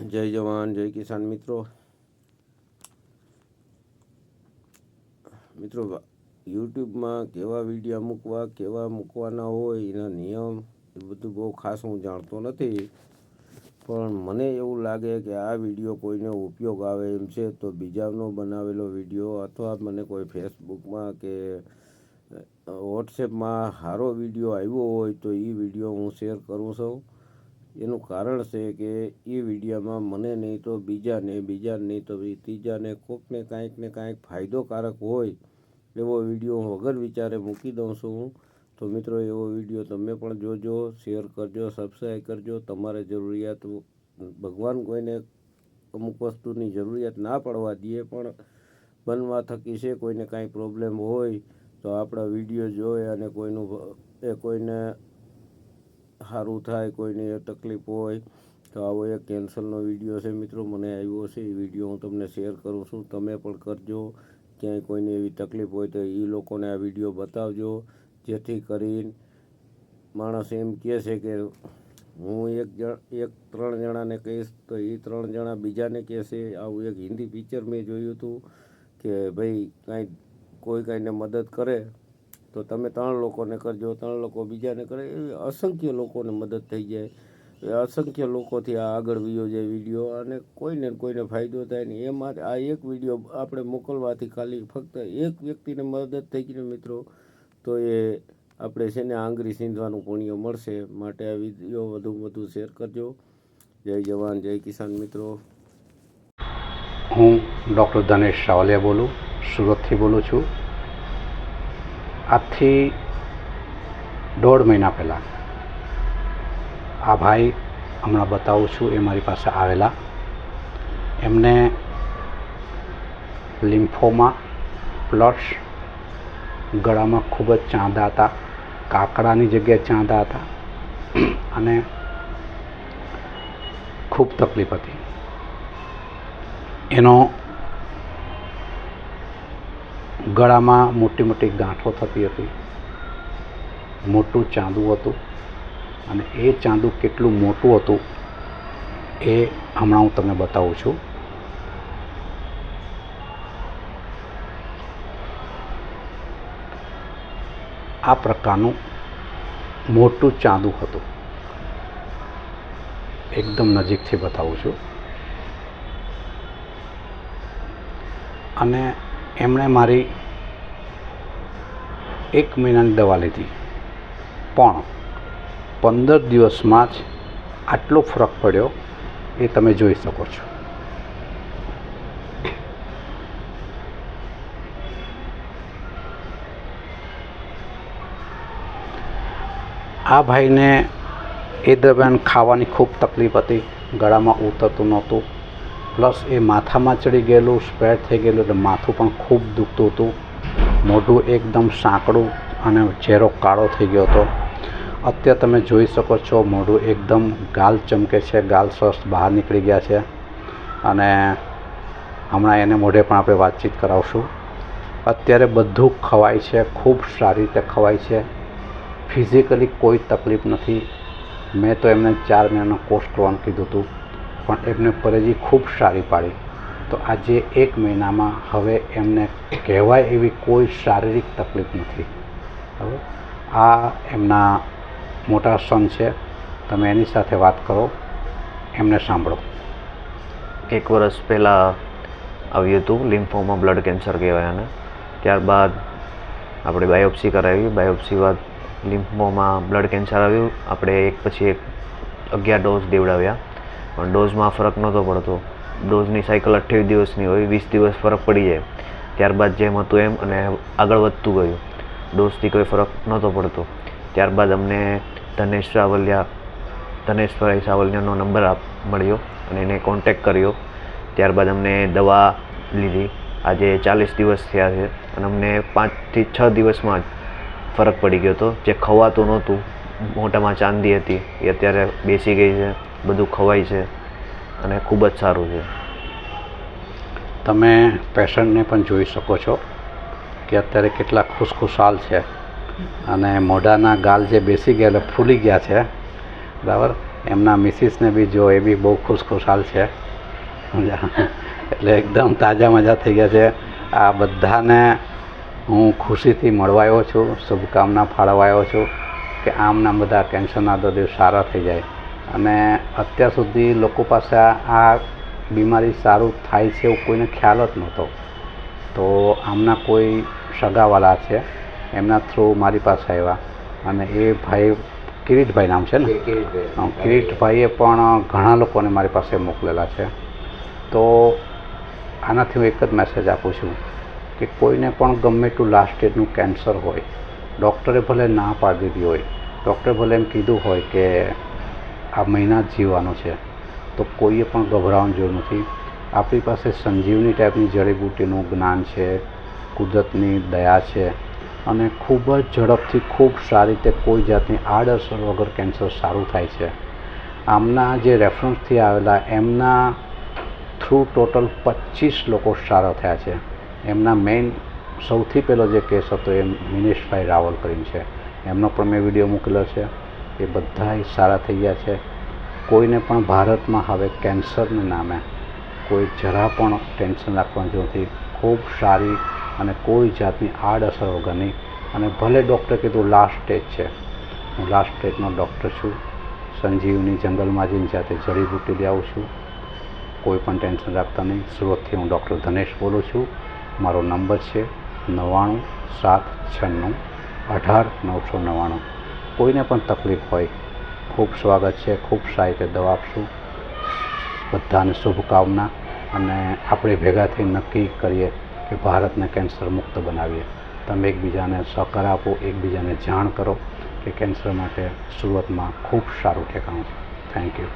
જય જવાન, જય કિસાન મિત્રો. મિત્રો યુટ્યુબમાં કેવા વીડિયો મૂકવા, કેવા મૂકવાના હોય, એના નિયમ એ બધું બહુ ખાસ હું જાણતો નથી. પણ મને એવું લાગે કે આ વીડિયો કોઈને ઉપયોગ આવે એમ છે, તો બીજાનો બનાવેલો વીડિયો અથવા મને કોઈ ફેસબુકમાં કે વોટ્સએપમાં સારો વીડિયો આવ્યો હોય, તો એ વીડિયો હું શેર કરું છું. એનું કારણ છે કે એ વિડીયોમાં મને નહીં તો બીજાને બીજાને નહીં તો ત્રીજાને કોકને કાંઈક ને કાંઈક ફાયદોકારક હોય એવો વીડિયો હું વગર વિચારે મૂકી દઉં છું. તો મિત્રો, એવો વીડિયો તમે પણ જોજો, શેર કરજો સબસ્ક્રાઈબ કરજો. તમારે જરૂરિયાત ભગવાન કોઈને અમુક વસ્તુની જરૂરિયાત ના પડવા દે, પણ બનવા થકી છે, કોઈને કાંઈ પ્રોબ્લેમ હોય તો આપણા વીડિયો જોઈ અને કોઈનું એ કોઈને સારું થાય, કોઈને તકલીફ હોય, તો આવો એક કેન્સરનો વીડિયો છે. મિત્રો, મને આવ્યો છે. એ વીડિયો હું તમને શેર કરું છું. તમે પણ કરજો. ક્યાંય કોઈને એવી તકલીફ હોય તો એ લોકોને આ વીડિયો બતાવજો. જેથી કરીને માણસ એમ કહે છે કે હું એક જણ, એક ત્રણ જણાને કહીશ તો એ ત્રણ જણા બીજાને કહેશે આવું એક હિન્દી પિક્ચર મેં જોયું હતું કે ભાઈ કાંઈ કોઈ કાંઈને મદદ કરે તો તમે ત્રણ લોકોને કરજો, ત્રણ લોકો બીજાને કરે એવી અસંખ્ય લોકોને મદદ થઈ જાય. એ અસંખ્ય લોકોથી આ આગળ વિયો જાય વીડિયો, અને કોઈને કોઈને ફાયદો થાય ને એ માટે આ એક વીડિયો આપણે મોકલવાથી ખાલી ફક્ત એક વ્યક્તિને મદદ થઈ ગઈને મિત્રો, તો એ આપણે છે ને આંગળી સીંધવાનું પુણ્ય મળશે. માટે આ વીડિયો વધુ વધુ શેર કરજો. જય જવાન, જય કિસાન મિત્રો. હું ડૉક્ટર ધનેશ સાવલિયા બોલું, સુરતથી બોલું છું. આજથી દોઢ મહિના પહેલાં આ ભાઈ હમણાં બતાવું છું એ મારી પાસે આવેલા. એમને લિમ્ફોમાં પ્લસ ગળામાં ખૂબ જ ચાંદા હતા, કાકડાની જગ્યાએ ચાંદા હતા અને ખૂબ તકલીફ હતી. એનો ગળામાં મોટી મોટી ગાંઠો થતી હતી. મોટું ચાંદુ હતું અને એ ચાંદુ કેટલું મોટું હતું એ હમણાં હું તમને બતાવું છું. આ પ્રકારનું મોટું ચાંદુ હતું. એકદમ નજીકથી બતાવું છું. અને એમણે મારી એક મહિનાની દવા લીધી. પણ પંદર દિવસમાં જ આટલો ફરક પડ્યો એ તમે જોઈ શકો છો. આ ભાઈને એ દરમિયાન ખાવાની ખૂબ તકલીફ હતી. ગળામાં ઉતરતું નહોતું. પ્લસ એ માથામાં ચડી ગયેલું, સ્પ્રેડ થઈ ગયેલું, એટલે માથું પણ ખૂબ દુખતું હતું. મોઢું એકદમ સાંકડું અને ચહેરો કાળો થઈ ગયો હતો. અત્યારે તમે જોઈ શકો છો મોઢું એકદમ ગાલ ચમકે છે, ગાલ સ્વસ્થ બહાર નીકળી ગયા છે. અને હમણાં એને મોઢે પણ આપણે વાતચીત કરાવશું. અત્યારે બધું ખવાય છે, ખૂબ સારી રીતે ખવાય છે. ફિઝિકલી કોઈ તકલીફ નથી. મેં તો એમને ચાર મહિનાનો કોર્સ કરવાનું કીધું હતું. પણ એમને પરેજી ખૂબ સારી પાડી. તો આજે એક મહિનામાં હવે એમને કહેવાય એવી કોઈ શારીરિક તકલીફ નથી. હવે આ એમના મોટા સન છે. તમે એની સાથે વાત કરો. એમને સાંભળો. એક વર્ષ પહેલાં આવ્યું હતું, લિમ્ફોમાં બ્લડ કેન્સર કહેવાય અને ત્યારબાદ આપણે બાયોપ્સી કરાવી. બાયોપ્સી બાદ લિમ્ફોમાં બ્લડ કેન્સર આવ્યું. આપણે એક પછી એક અગિયાર ડોઝ દેવડાવ્યા. પણ ડોઝમાં ફરક નહોતો પડતો. ડોઝની સાયકલ અઠ્યાવીસ દિવસની હોય, વીસ દિવસ ફરક પડી જાય. ત્યારબાદ જેમ હતું એમ અને આગળ વધતું ગયું. ડોઝથી કોઈ ફરક નહોતો પડતો. ત્યારબાદ અમને ધનેશ સાવલિયા ધનેશભાઈ સાવલિયાનો નંબર આપ, મળ્યો અને એને કોન્ટેક કર્યો. ત્યારબાદ અમને દવા લીધી. આજે ચાલીસ દિવસ થયા છે અને અમને પાંચથી છ દિવસમાં જ ફરક પડી ગયો હતો. જે ખવાતું નહોતું, મોટામાં ચાંદી હતી, એ અત્યારે બેસી ગઈ છે, બધું ખવાય છે. અને ખૂબ જ સારું છે. તમે પેશન્ટને પણ જોઈ શકો છો કે અત્યારે કેટલા ખુશખુશાલ છે અને મોઢાના ગાલ જે બેસી ગયા ફૂલી ગયા છે. બરાબર? એમના મિસિસને બી જો એ બી બહુ ખુશ ખુશાલ છે? એટલે એકદમ તાજા મજા થઈ ગયા છે. આ બધાને હું ખુશીથી મળવા આવ્યો છું, શુભકામના ફાળવાયો છું કે આમના બધા કેન્સરના દર્દીઓ સારા થઈ જાય. અને અત્યાર સુધી લોકો પાસે આ બીમારી સારું થાય છે એવું કોઈને ખ્યાલ જ નહોતો. તો આમના કોઈ સગાવાલા છે એમના થ્રુ મારી પાસે આવ્યા. અને એ ભાઈ કિરીટભાઈ નામ છે ને? કિરીટભાઈએ પણ ઘણા લોકોને મારી પાસે મોકલેલા છે. તો આનાથી હું એક જ મેસેજ આપું છું કે કોઈને પણ ગમે એટલું લાસ્ટ સ્ટેજનું કેન્સર હોય ડૉક્ટરે ભલે ના પાડી દીધી હોય ડૉક્ટરે ભલે એમ કીધું હોય કે આ મહિના જીવવાનો છે. તો કોઈએ પણ ગભરાવાની જરૂર નથી. આપણી પાસે સંજીવની ટાઈપની જડીબુટ્ટીનું જ્ઞાન છે, કુદરતની દયા છે અને ખૂબ જ ઝડપથી ખૂબ સારી રીતે કોઈ જાતની આડઅસર વગર કેન્સર સારું થાય છે. આમના જે રેફરન્સથી આવેલા એમના થ્રુ ટોટલ પચીસ લોકો સારા થયા છે. એમના મેઇન સૌથી પહેલો જે કેસ હતો એ મિનેશભાઈ રાવલ કરીને છે. એમનો પણ મેં વીડિયો મૂકેલો છે. એ બધાય સારા થઈ ગયા છે. કોઈને પણ ભારતમાં હવે કેન્સરને નામે કોઈ જરા પણ ટેન્શન રાખવાની નથી. ખૂબ સારી અને કોઈ જાતની આડઅસર વગરની અને ભલે ડૉક્ટરે કીધું લાસ્ટ સ્ટેજ છે. હું લાસ્ટ સ્ટેજનો ડૉક્ટર છું. સંજીવની જંગલમાં જઈને જાતે જડીબુટ્ટી લઈ આવું છું. કોઈ પણ ટેન્શન રાખતા નહીં. સુરતથી હું ડૉક્ટર ધનેશ બોલું છું. મારો નંબર છે નવ્વાણું સાત છન્નું અઢાર નવસો નવ્વાણું. કોઈને પણ તકલીફ હોય, ખૂબ સ્વાગત છે, ખૂબ સારી રીતે દવા આપશું. બધાને શુભકામના અને આપણે ભેગા થઈ નક્કી કરીએ કે ભારતને કેન્સર મુક્ત બનાવીએ. તમે એકબીજાને સહકાર આપો, એકબીજાને જાણ કરો કે કેન્સર માટે સુરતમાં ખૂબ સારું ઠેકાણું છે. Thank you